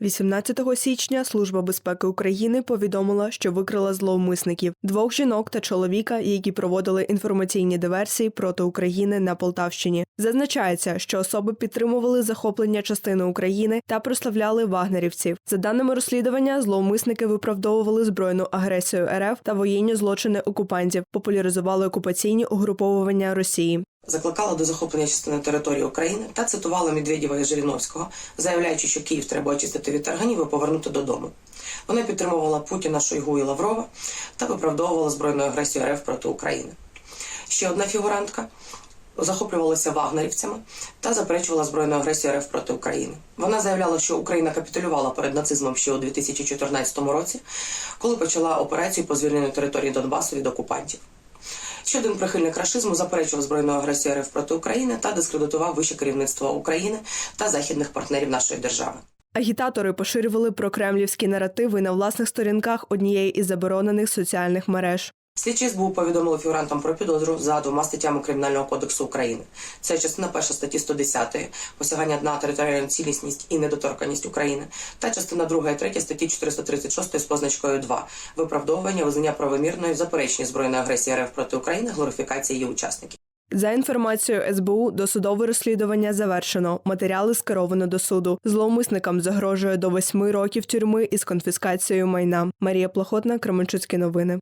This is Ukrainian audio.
18 січня Служба безпеки України повідомила, що викрила зловмисників двох жінок та чоловіка, які проводили інформаційні диверсії проти України на Полтавщині. Зазначається, що особи підтримували захоплення частини України та прославляли вагнерівців. За даними розслідування, зловмисники виправдовували збройну агресію РФ та воєнні злочини окупантів, популяризували окупаційні угруповування Росії. Закликала до захоплення частини території України та цитувала Медведєва і Жириновського, заявляючи, що Київ треба очистити від тарганів і повернути додому. Вона підтримувала Путіна, Шойгу і Лаврова та виправдовувала збройну агресію РФ проти України. Ще одна фігурантка захоплювалася вагнерівцями та заперечувала збройну агресію РФ проти України. Вона заявляла, що Україна капітулювала перед нацизмом ще у 2014 році, коли почала операцію по звільненню території Донбасу від окупантів. Ще один прихильник рашизму заперечував збройну агресію РФ проти України та дискредитував вище керівництво України та західних партнерів нашої держави. Агітатори поширювали прокремлівські наративи на власних сторінках однієї із заборонених соціальних мереж. Слідчі СБУ повідомили фігурантам про підозру за двома статтями Кримінального кодексу України. Це частина перша статті 110 посягання на територіальну цілісність і недоторканність України, та частина друга і третя статті 436 з позначкою 2 виправдовування визнання правомірної заперечення збройної агресії РФ проти України, глорифікації її учасників. За інформацією СБУ, досудове розслідування завершено. Матеріали скеровано до суду. Зловмисникам загрожує до восьми років тюрми із конфіскацією майна. Марія Плохотна, Кременчуцькі новини.